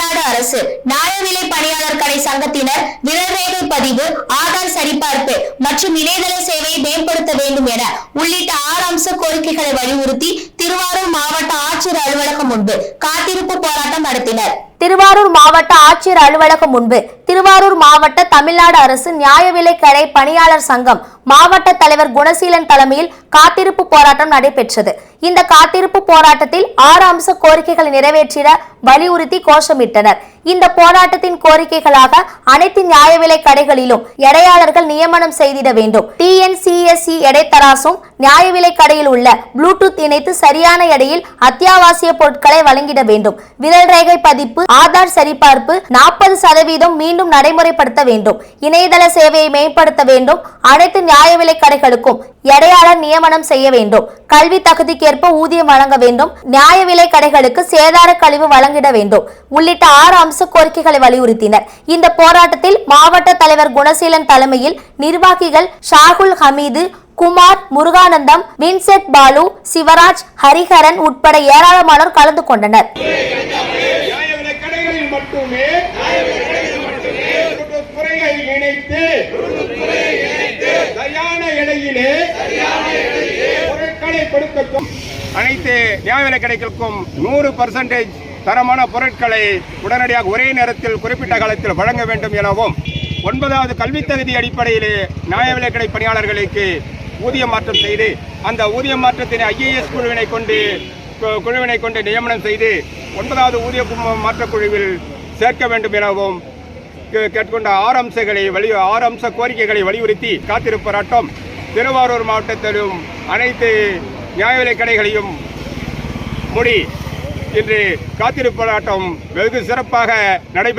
தமிழ்நாடு அரசு நியாய விலை பணியாளர் கடை சங்கத்தினர் விரல்ரேகை பதிவு ஆதார் சரிபார்ப்பு மற்றும் இணையதள சேவையை மேம்படுத்த வேண்டும் என உள்ளிட்ட ஆறு அம்ச கோரிக்கைகளை வலியுறுத்தி திருவாரூர் மாவட்ட ஆட்சியர் அலுவலகம் முன்பு காத்திருப்பு போராட்டம் நடத்தினர். திருவாரூர் மாவட்ட ஆட்சியர் அலுவலகம் முன்பு திருவாரூர் மாவட்ட தமிழ்நாடு அரசு நியாய விலை கடை பணியாளர் சங்கம் மாவட்ட தலைவர் குணசீலன் தலைமையில் காத்திருப்பு போராட்டம் நடைபெற்றது. இந்த காத்திருப்பு போராட்டத்தில் ஆறு அம்ச கோரிக்கைகளை நிறைவேற்றிட வலியுறுத்தி கோஷமிட்டனர். இந்த போராட்டத்தின் கோரிக்கைகளாக அனைத்து நியாய விலை கடைகளிலும் எடையாளர்கள் நியமனம் செய்திட வேண்டும். டிஎன்சிஎஸ்சி எடைத்தராசும் நியாய விலை கடையில் உள்ள ப்ளூடூத் இணைத்து சரியான எடையில் அத்தியாவசிய பொருட்களை வழங்கிட வேண்டும். விரல் ரேகை பதிப்பு ஆதார் சரிபார்ப்பு நாற்பது சதவீதம் மீண்டும் நடைமுறைப்படுத்த வேண்டும். இணையதள சேவையை மேம்படுத்த வேண்டும். அனைத்து நியாய விலை கடைகளுக்கும் எடையாளர் நியமனம் செய்ய வேண்டும். கல்வி தகுதிக்கேற்ப ஊதியம் வழங்க வேண்டும். நியாய விலை கடைகளுக்கு சேதார கழிவு வழங்கிட வேண்டும். உள்ளிட்ட ஆறு அம்ச கோரிக்கைகளை வலியுறுத்தினர். இந்த போராட்டத்தில் மாவட்ட தலைவர் குணசீலன் தலைமையில் நிர்வாகிகள் ஷாகுல் ஹமீது குமார் முருகானந்தம் வின்செட் பாலு சிவராஜ் ஹரிஹரன் உட்பட ஏராளமானோர் கலந்து கொண்டனர். மட்டுமே ப்ளூடூத் குறையை இணைத்து சரியான பொருட்களை அனைத்து நியாய விலை கடைகளுக்கும் நூறு பர்சன்டேஜ் தரமான பொருட்களை உடனடியாக ஒரே நேரத்தில் குறிப்பிட்ட காலத்தில் வழங்க வேண்டும் எனவும் ஒன்பதாவது கல்வித் தகுதி அடிப்படையிலே நியாய விலை கடை பணியாளர்களுக்கு ஊதிய மாற்றம் செய்து அந்த ஊதிய மாற்றத்தினை ஐஏஎஸ் குழுவினை கொண்டு கு- குழுவினை கொண்டு நியமனம் செய்து ஒன்பதாவது ஊதிய மாற்றக் குழுவில் சேர்க்க வேண்டும் எனவும் கே- கேட்டுக்கொண்ட ஆறு அம்சங்களை வலி ஆறு அம்ச கோரிக்கைகளை வலியுறுத்தி காத்திருப்பு போராட்டம் திருவாரூர் மாவட்டத்திலும் அனைத்து நியாய விலைக் கடைகளையும் மூடி இன்று காத்திருப்பு போராட்டம் வெகு சிறப்பாக நடைபெற்று